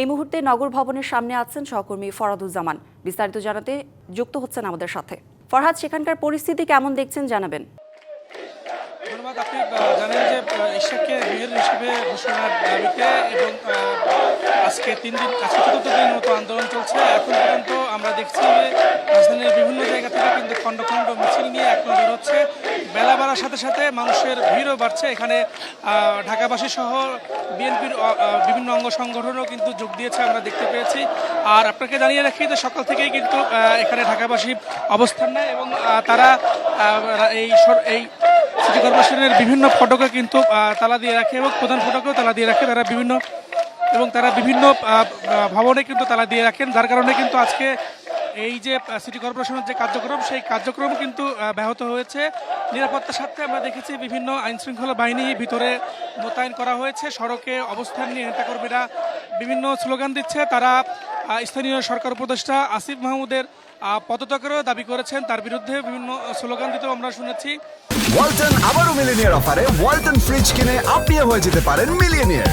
এই মুহূর্তে নগর ভবনের সামনে আছেন সহকর্মী ফরাদুজ্জামান। বিস্তারিত জানাতে যুক্ত হচ্ছেন আমাদের সাথে। ফরহাদ, সেখানকার পরিস্থিতি কেমন দেখছেন জানাবেন। ধন্যবাদ জানেন যে ইশাককে হিসেবে ঘোষণার দাবিতে এবং আজকে তিন দিন, আজকে চতুর্থ দিন মতো আন্দোলন চলছে। এখন পর্যন্ত আমরা দেখছি যে রাজধানীর বিভিন্ন জায়গা থেকে কিন্তু খণ্ড খণ্ড মিছিল নিয়ে এখন বের হচ্ছে। বেলা বাড়ার সাথে সাথে মানুষের ভিড়ও বাড়ছে। এখানে ঢাকাবাসী সহ বিএনপির বিভিন্ন অঙ্গ সংগঠনও কিন্তু যোগ দিয়েছে, আমরা দেখতে পেয়েছি। আর আপনাকে জানিয়ে রাখি যে সকাল থেকেই কিন্তু এখানে ঢাকাবাসী অবস্থান নেয় এবং তারা এই এই সিটি কর্পোরেশনের বিভিন্ন ফটকে কিন্তু তালা দিয়ে রাখে এবং প্রধান ফটকেও তালা দিয়ে রাখে। তারা বিভিন্ন, এবং তারা বিভিন্ন ভবনে কিন্তু তালা দিয়ে রাখেন, যার কারণে কিন্তু আজকে এই যে সিটি কর্পোরেশনের যে কার্যক্রম, সেই কার্যক্রম কিন্তু ব্যাহত হয়েছে। নিরাপত্তার সাথে আমরা দেখেছি বিভিন্ন আইন শৃঙ্খলা বাহিনী ভিতরে মোতায়েন করা হয়েছে। সড়কে অবস্থান নিয়ে নেতাকর্মীরা বিভিন্ন স্লোগান দিচ্ছে। তারা স্থানীয় সরকার উপদেষ্টা আসিফ মাহমুদের পদত্যাগেরও দাবি করেছেন। তার বিরুদ্ধে বিভিন্ন স্লোগান দিতেও আমরা শুনেছি। ওয়ালটন আবারও মিলিনিয়ার অফারে। ওয়ালটন ফ্রিজ কিনে আপনিও হয়ে যেতে পারেন মিলিয়নিয়ার।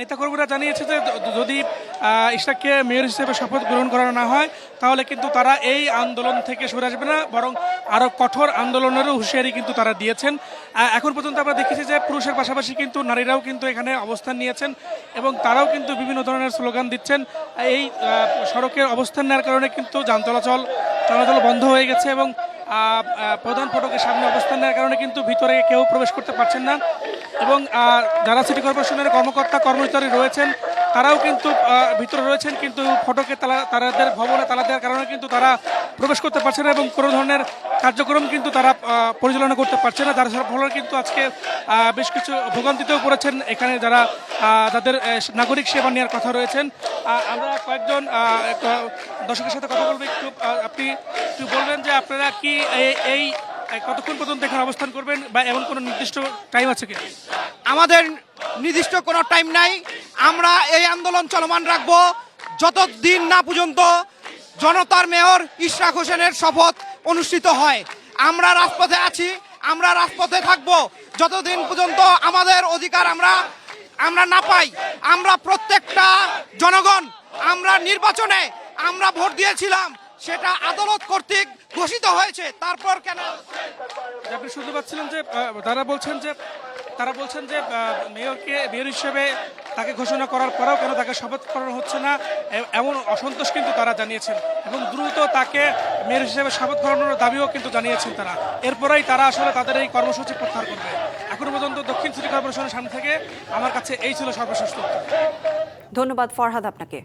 নেতাকর্মীরা জানিয়েছে যে যদি আহ, ইশরাককে মেয়র হিসেবে শপথ গ্রহণ করানো না হয় তাহলে কিন্তু তারা এই আন্দোলন থেকে সরে আসবে না বরং আরও কঠোর আন্দোলনেরও হুঁশিয়ারি কিন্তু তারা দিয়েছেন। এখন পর্যন্ত আমরা দেখেছি যে পুরুষের পাশাপাশি কিন্তু নারীরাও কিন্তু এখানে অবস্থান নিয়েছেন এবং তারাও কিন্তু বিভিন্ন ধরনের স্লোগান দিচ্ছেন। এই সড়কের অবস্থান নেওয়ার কারণে কিন্তু যান চলাচল চলাচল বন্ধ হয়ে গেছে এবং প্রধান ফটকের সামনে অবস্থান নেওয়ার কারণে কিন্তু ভিতরে কেউ প্রবেশ করতে পারছেন না। এবং যারা সিটি কর্পোরেশনের কর্মকর্তা, কর্মচারী রয়েছেন, তারাও কিন্তু ভিতরে রয়েছেন, কিন্তু ফটকে তালা তাদের ভবনে তালা দেওয়ার কারণে কিন্তু তারা প্রবেশ করতে পারছে না এবং কোনো ধরনের কার্যক্রম কিন্তু তারা পরিচালনা করতে পারছে না। যার ফলে কিন্তু আজকে বেশ কিছু ভোগান্তিতেও পড়েছেন। এখানে যারা তাদের নাগরিক সেবা নেওয়ার কথা রয়েছেন আমরা কয়েকজন দর্শকের সাথে কথা বলব। একটু আপনি একটু বলবেন যে আপনারা কি এই কতক্ষণ পর্যন্ত এখানে অবস্থান করবেন বা এমন কোনো নির্দিষ্ট টাইম আছে কি? আমাদের নির্দিষ্ট কোনো টাইম নাই। আমরা এই আন্দোলন চলমান রাখব। যতদিন না পর্যন্ত জনতার মেয়র ইশরাক হোসেনের শপথ অনুষ্ঠিত হয়, আমরা রাজপথে আছি, আমরা রাজপথে থাকব। যতদিন পর্যন্ত আমাদের অধিকার আমরা আমরা না পাই, আমরা প্রত্যেকটা জনগণ, আমরা নির্বাচনে আমরা ভোট দিয়েছিলাম। সেটা আদালত কর্তৃক ঘোষিত হয়েছে। তারপর কেন? আপনি শুনতে পাচ্ছিলেন যে তারা বলছেন যে তারা বলছেন যে মেয়রকে মেয়র হিসেবে তাকে ঘোষণা করার পরেও কেন তাকে শপথ করানো হচ্ছে না এমন অসন্তোষ কিন্তু তারা জানিয়েছেন। এবং দ্রুত তাকে মেয়র হিসেবে শপথ করানোর দাবিও কিন্তু জানিয়েছেন তারা। এরপরেই তারা আসলে তাদের এই কর্মসূচি প্রত্যাহার করবে। এখন পর্যন্ত দক্ষিণ সিটি কর্পোরেশনের সামনে থেকে আমার কাছে এই ছিল সর্বশেষ তথ্য। ধন্যবাদ ফরহাদ আপনাকে।